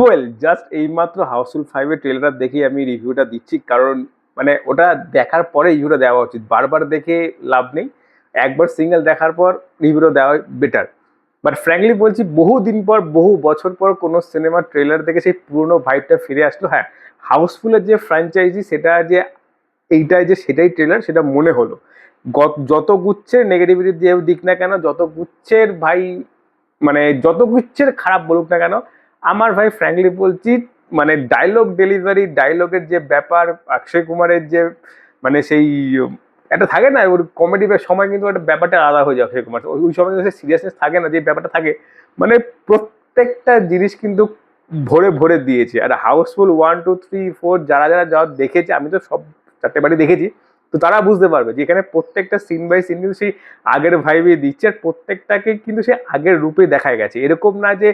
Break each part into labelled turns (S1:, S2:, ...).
S1: Well just এইমাত্র Housefull ফাইভের ট্রেলারটা দেখে আমি রিভিউটা দিচ্ছি। কারণ মানে ওটা দেখার পরে রিভিউটা দেওয়া উচিত। বারবার দেখে লাভ নেই। একবার সিঙ্গেল দেখার পর রিভিউটা দেওয়া বেটার বাট ফ্র্যাঙ্কলি বলছি, বহু দিন পর, বহু বছর পর কোনো সিনেমার ট্রেলার দেখে সেই পুরনো ভাইবটা ফিরে আসলো। হ্যাঁ হাউসফুলের যে ফ্র্যাঞ্চাইজি সেটা যে এইটাই যে সেটাই ট্রেলার সেটা মনে হলো। যত গুচ্ছের নেগেটিভিটি দিয়ে দিক না কেন, যত গুচ্ছের ভাই মানে যত গুচ্ছের খারাপ বলুক না কেন আমার ভাই ফ্র্যাঙ্কলি বলছি মানে ডায়লগ ডেলিভারি ডায়লগের যে ব্যাপার, অক্ষয় কুমারের যে মানে সেই, একটা থাকে না, ওর কমেডি সময় কিন্তু একটা ব্যাপারটা আলাদা হয়ে যায় অক্ষয় কুমার ওই সময় কিন্তু সিরিয়াসনেস থাকে না, যে ব্যাপারটা থাকে মানে প্রত্যেকটা জিনিস কিন্তু ভরে ভরে দিয়েছে। আর housefull one two three four যারা যারা যা দেখেছে, আমি তো সব চারটে বাড়ি দেখেছি তো তারা বুঝতে পারবে যে এখানে প্রত্যেকটা সিন বাই সিন কিন্তু সেই আগের ভাইবে দিচ্ছে আর প্রত্যেকটাকে কিন্তু সে আগের রূপে দেখা গেছে। এরকম না যে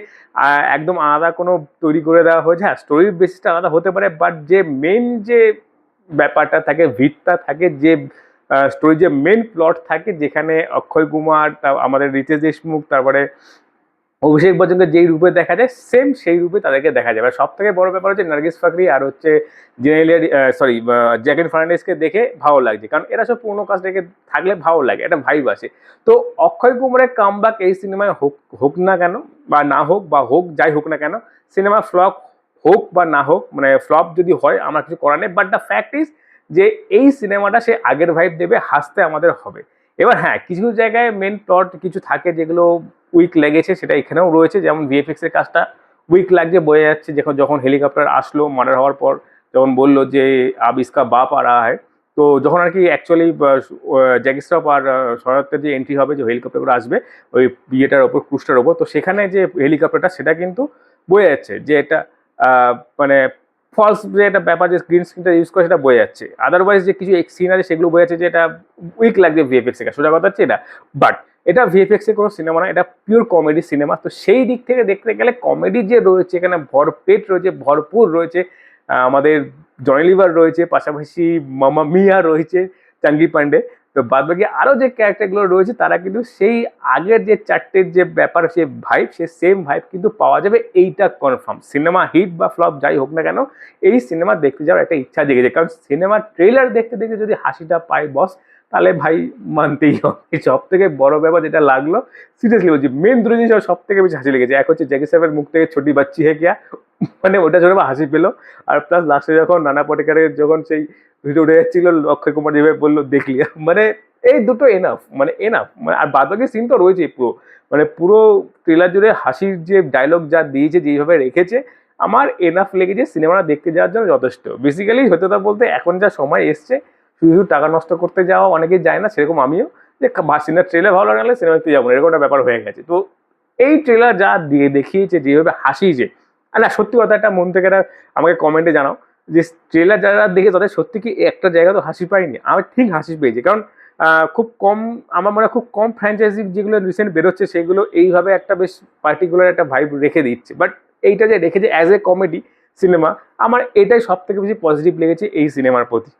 S1: একদম আলাদা কোনো তৈরি করে দেওয়া হয়েছে। হ্যাঁ স্টোরির বেসিসটা আলাদা হতে পারে বাট যে মেন যে ব্যাপারটা থাকে, ভিতটা থাকে, যে স্টোরি যে মেন প্লট থাকে, যেখানে অক্ষয় কুমার, তা, আমাদের রিতেশ দেশমুখ, তারপরে অভিষেক বচ্চনকে যেই রূপে দেখা যায় সেম সেই রূপে তাদেরকে দেখা যাবে সব থেকে বড় ব্যাপার হচ্ছে নার্গিস ফাকরি আর হচ্ছে জেনেলিয়া সরি জ্যাকেট ফার্নান্ডেসকে দেখে ভালো লাগছে। কারণ এরা সব পুরোনো কাজ দেখে থাকলে ভালো লাগে, একটা ভাইব আছে তো অক্ষয় কুমারের কামব্যাক এই সিনেমায় হোক হোক না কেন, বা না হোক, বা হোক, যাই হোক না কেন সিনেমা ফ্লপ হোক বা না হোক মানে ফ্লপ যদি হয়, আমার কিছু করার নেই। বাট দ্য ফ্যাক্ট ইজ যে এই সিনেমাটা সে আগের ভাইব দেবে, হাসতে আমাদের হবে। এবার হ্যাঁ কিছু কিছু জায়গায় মেন প্লট কিছু থাকে যেগুলো উইক লেগেছে, সেটা এখানেও রয়েছে। যেমন ভিএফএক্স এর কাজটা উইক লাগছে, বোঝা যাচ্ছে যখন যখন হেলিকপ্টার আসলো, মার্ডার হওয়ার পর, যখন বলল যে আব ইসকা বাপ আর হয়, তো যখন আর কি অ্যাকচুয়ালি শ্রফ আর শরতের যে এন্ট্রি হবে যে হেলিকপ্টারগুলো আসবে, ওই বিয়েটার ওপর ক্রুজটার ওপর, তো সেখানে যে হেলিকপ্টারটা সেটা কিন্তু বোঝা যাচ্ছে যে এটা মানে ফলস যে একটা ব্যাপার যে গ্রিন স্ক্রিনটা ইউজ করে সেটা বোঝা যাচ্ছে। আদারওয়াইজ যে কিছু সিন আছে সেগুলো বোঝা যাচ্ছে যে এটা উইক লাগছে ভিএফএক্স এর সোজা কথা হচ্ছে এটা। বাট এটা ভিএফএক্স এর কোনো সিনেমা না, এটা পিওর কমেডি সিনেমা তো সেই দিক থেকে দেখতে গেলে কমেডি যে রয়েছে, এখানে ভরপেট রয়েছে, ভরপুর রয়েছে আমাদের জনি লিভার রয়েছে, পাশাপাশি মামা মিয়া রয়েছে, চাঙ্গি পান্ডে। তো বাদ বাকি আরও যে ক্যারেক্টারগুলো রয়েছে, তারা কিন্তু সেই আগের যে চারটের যে ব্যাপার, সে ভাইব সে সেম ভাইব কিন্তু পাওয়া যাবে। এইটা কনফার্ম সিনেমা হিট বা ফ্লপ যাই হোক না কেন, এই সিনেমা দেখতে যাওয়ার একটা ইচ্ছা জেগে জেগেছে। কারণ সিনেমার ট্রেলার দেখতে দেখতে যদি হাসিটা পাই বস তাহলে ভাই মানতেই হবে। সব থেকে বড় ব্যাপার যেটা লাগল সিরিয়াসলি বলছি মেন দুটো জিনিস সব থেকে বেশি হাসি লেগেছে। এক হচ্ছে জ্যাকি সাহেবের মুখ থেকে ছোটি বাচ্চি হে গিয়া মানে ওটা জন্য হাসি পেল। আর প্লাস লাস্টে যখন নানা পটেকারের, যখন সেই ভিডিও উঠে যাচ্ছিল, অক্ষয় কুমার যেভাবে বলল, দেখলি। মানে এই দুটো এনাফ মানে এনাফ মানে আর বাদ বাকি সিন তো রয়েছে পুরো। মানে পুরো ট্রেলার জুড়ে হাসির যে ডায়লগ যা দিয়েছে, যেইভাবে রেখেছে, আমার এনাফ লেগেছে সিনেমাটা দেখতে যাওয়ার জন্য যথেষ্ট। বেসিক্যালি হতে তা বলতে, এখন যা সময় এসছে, শুধু শুধু টাকা নষ্ট করতে যাওয়া, অনেকেই যায় না, সেরকম আমিও। যে সিনেমার ট্রেলার ভালো লাগলে সিনেমা দেখতে যাব না, এরকম একটা ব্যাপার হয়ে গেছে। তো এই ট্রেলার যা দিয়ে দেখিয়েছে, যেভাবে হাসিয়েছে আর না সত্যি কথা, একটা মন থেকে আমাকে কমেন্টে জানাও। যে ট্রেলার যারা দেখে তাদের সত্যি কি একটা জায়গা তো হাসি পাইনি আমি ঠিক হাসি পেয়েছি। কারণ খুব কম, আমার মনে হয় খুব কম ফ্র্যাঞ্চাইজি যেগুলো রিসেন্ট বেরোচ্ছে, সেগুলো এইভাবে একটা বেশ পার্টিকুলার একটা ভাইব রেখে দিচ্ছে। বাট এইটা যে রেখেছে অ্যাজ এ কমেডি সিনেমা আমার এটাই সব থেকে বেশি পজিটিভ লেগেছে এই সিনেমার প্রতি।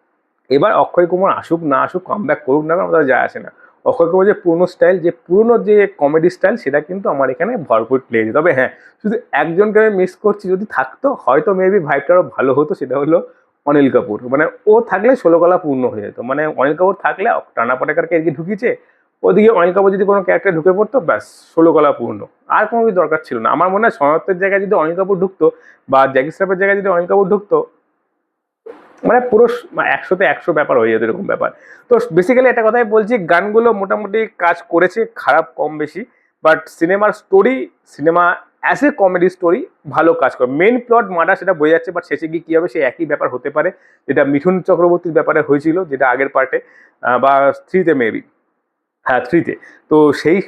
S1: এবার অক্ষয় কুমার আসুক, না আসুক কাম ব্যাক করুক না তাদের যায় আসে না। অক্ষয় কুমার যে পুরনো স্টাইল, যে পুরনো যে কমেডি স্টাইল, সেটা কিন্তু আমার এখানে ভরপুর লেগেছে তবে হ্যাঁ শুধু একজনকে আমি মিস করছি, যদি থাকতো, হয়তো মেবি ভাইবটা আরও ভালো হতো, সেটা হলো অনিল কাপুর। মানে ও থাকলে ষোলোকলা পূর্ণ হয়ে যেত। মানে অনিল কাপুর থাকলে টানা পটাকারকে এদিকে ঢুকিয়েছে, ওদিকে অনিল কাপুর যদি কোনো ক্যারেক্টার ঢুকে পড়তো, ব্যাস ষোলোকলা পূর্ণ। আর কোনো কিছু দরকার ছিল না। আমার মনে হয় সনাতের জায়গায় যদি অনিল কাপুর ঢুকতো, বা জ্যাকি শ্রফের জায়গায় যদি অনিল কাপুর ঢুকতো মানে পুরো একশোতে একশো ব্যাপার হয়ে যেত এরকম ব্যাপার। তো বেসিক্যালি একটা কথাই বলছি, গানগুলো মোটামুটি কাজ করেছে, খারাপ কম বেশি বাট সিনেমার story cinema as a comedy story ভালো কাজ করে। মেন প্লট মার্ডার সেটা বোঝা যাচ্ছে বাট শেষে গিয়ে কী হবে সে একই ব্যাপার হতে পারে, যেটা মিঠুন চক্রবর্তীর ব্যাপারে হয়েছিল, যেটা আগের পার্টে বা থ্রিতে মেবি হ্যাঁ থ্রিতে তো সেই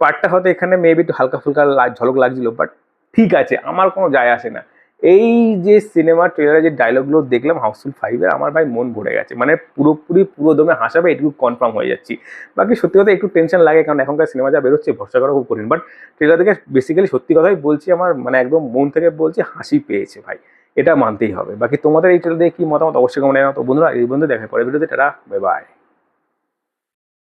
S1: পার্টটা হয়তো এখানে মেবি একটু হালকা ফুলকা ঝলক লাগছিল বাট ঠিক আছে, আমার কোনো যায় আসে না। এই যে সিনেমা ট্রেলারে যে ডায়লগগুলো দেখলাম হাউসফুল ফাইভের আমার ভাই মন ভরে গেছে। মানে পুরোপুরি পুরো দমে হাসাবে, এটুকু কনফার্ম হয়ে যাচ্ছি। বাকি সত্যি কথা একটু টেনশন লাগে, কারণ এখনকার সিনেমা যা বেরোচ্ছে, ভরসা করা খুব কঠিন। বাট ট্রেলার থেকে বেসিক্যালি সত্যি কথাই বলছি, আমার মানে একদম মন থেকে বলছি, হাসি পেয়েছে ভাই। এটা মানতেই হবে। বাকি তোমাদের এই ট্রেলার দিয়ে কি মতামত? অবশ্যই কমেন্ট জানাও। তো বন্ধুরা, এই বন্ধু দেখা পরে ভিডিওতে টাটা বাই বাই